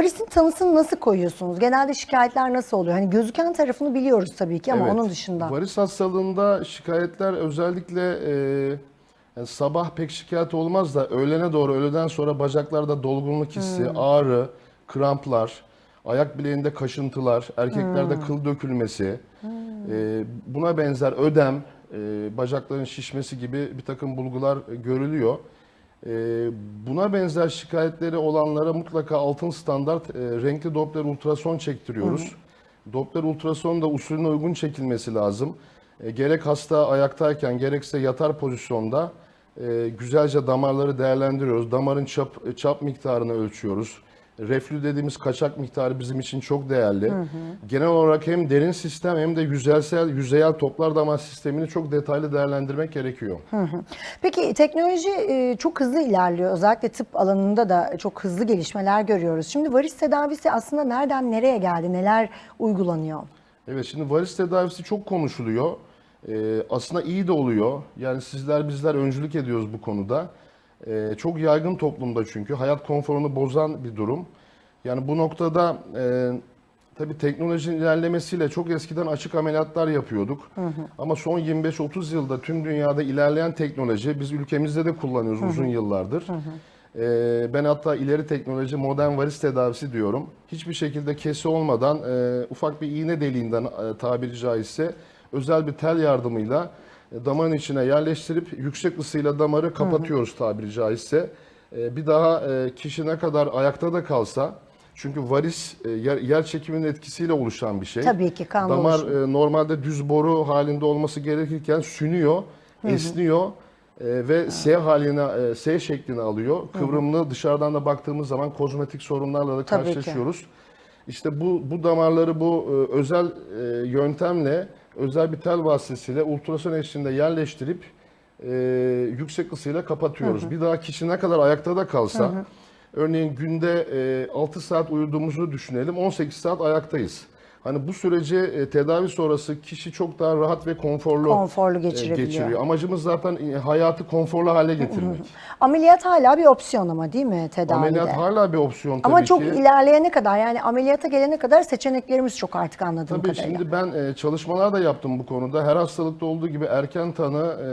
Varisin tanısını nasıl koyuyorsunuz? Genelde şikayetler nasıl oluyor? Hani gözüken tarafını biliyoruz tabii ki ama Evet. onun dışında. Varis hastalığında şikayetler özellikle e, yani sabah pek şikayet olmaz da öğlene doğru öğleden sonra bacaklarda dolgunluk hissi, Hmm. ağrı, kramplar, ayak bileğinde kaşıntılar, erkeklerde Hmm. kıl dökülmesi, e, buna benzer ödem, e, bacakların şişmesi gibi bir takım bulgular görülüyor. E, buna benzer şikayetleri olanlara mutlaka altın standart e, renkli Doppler ultrason çektiriyoruz. Doppler ultrason da usulüne uygun çekilmesi lazım. E, gerek hasta ayaktayken gerekse yatar pozisyonda e, güzelce damarları değerlendiriyoruz. Damarın çap, çap miktarını ölçüyoruz. Reflü dediğimiz kaçak miktarı bizim için çok değerli. Genel olarak hem derin sistem hem de yüzeysel, yüzeyel toplar damar sistemini çok detaylı değerlendirmek gerekiyor. Peki teknoloji e, çok hızlı ilerliyor. Özellikle tıp alanında da çok hızlı gelişmeler görüyoruz. Şimdi varis tedavisi aslında nereden nereye geldi? Neler uygulanıyor? Evet şimdi varis tedavisi çok konuşuluyor. Ee, aslında iyi de oluyor. Yani sizler bizler öncülük ediyoruz bu konuda. Ee, çok yaygın toplumda çünkü hayat konforunu bozan bir durum. Yani bu noktada e, tabii teknolojinin ilerlemesiyle çok eskiden açık ameliyatlar yapıyorduk. Ama son 25-30 yılda tüm dünyada ilerleyen teknoloji biz ülkemizde de kullanıyoruz uzun yıllardır. Ee, ben hatta ileri teknoloji modern varis tedavisi diyorum. Hiçbir şekilde kesi olmadan e, ufak bir iğne deliğinden e, tabiri caizse özel bir tel yardımıyla damarın içine yerleştirip yüksek ısıyla damarı kapatıyoruz tabiri caizse. E, bir daha e, kişi ne kadar ayakta da kalsa çünkü varis e, yer, yer çekiminin etkisiyle oluşan bir şey. Tabii ki, kan Damar dolaşımı. e, normalde düz boru halinde olması gerekirken sünüyor, esniyor e, ve S haline S şeklini alıyor. Kıvrımlı dışarıdan da baktığımız zaman kozmetik sorunlarla da Tabii ki. İşte bu bu damarları bu e, özel e, yöntemle özel bir tel vasıtasıyla ultrason eşliğinde yerleştirip e, yüksek ısıyla kapatıyoruz. Bir daha kişi ne kadar ayakta da kalsa örneğin günde e, 6 saat uyuduğumuzu düşünelim 18 saat ayaktayız. Hani bu süreci e, tedavi sonrası kişi çok daha rahat ve konforlu, Konforlu e, geçirebiliyor. geçiriyor. Amacımız zaten e, hayatı konforlu hale getirmek. Ameliyat hala bir opsiyon ama değil mi tedavide? Ameliyat hala bir opsiyon tabii ama çok ki. ilerleyene kadar yani ameliyata gelene kadar seçeneklerimiz çok artık anladığım Tabii kadarıyla. şimdi ben e, çalışmalar da yaptım bu konuda. Her hastalıkta olduğu gibi erken tanı e,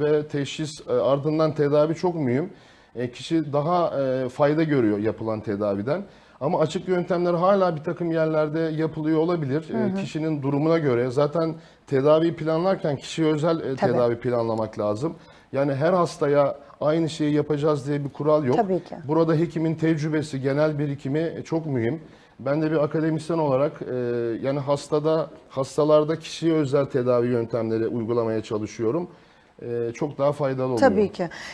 ve teşhis e, ardından tedavi çok mühim. E, kişi daha e, fayda görüyor yapılan tedaviden. Ama açık yöntemler hala bir takım yerlerde yapılıyor olabilir. E, kişinin durumuna göre. Zaten tedaviyi planlarken kişiye özel e, Tabii. tedavi planlamak lazım. Yani her hastaya aynı şeyi yapacağız diye bir kural yok. Tabii ki. Burada hekimin tecrübesi, genel birikimi çok mühim. Ben de bir akademisyen olarak e, yani hastada, hastalarda kişiye özel tedavi yöntemleri uygulamaya çalışıyorum. E, çok daha faydalı oluyor. Tabii ki.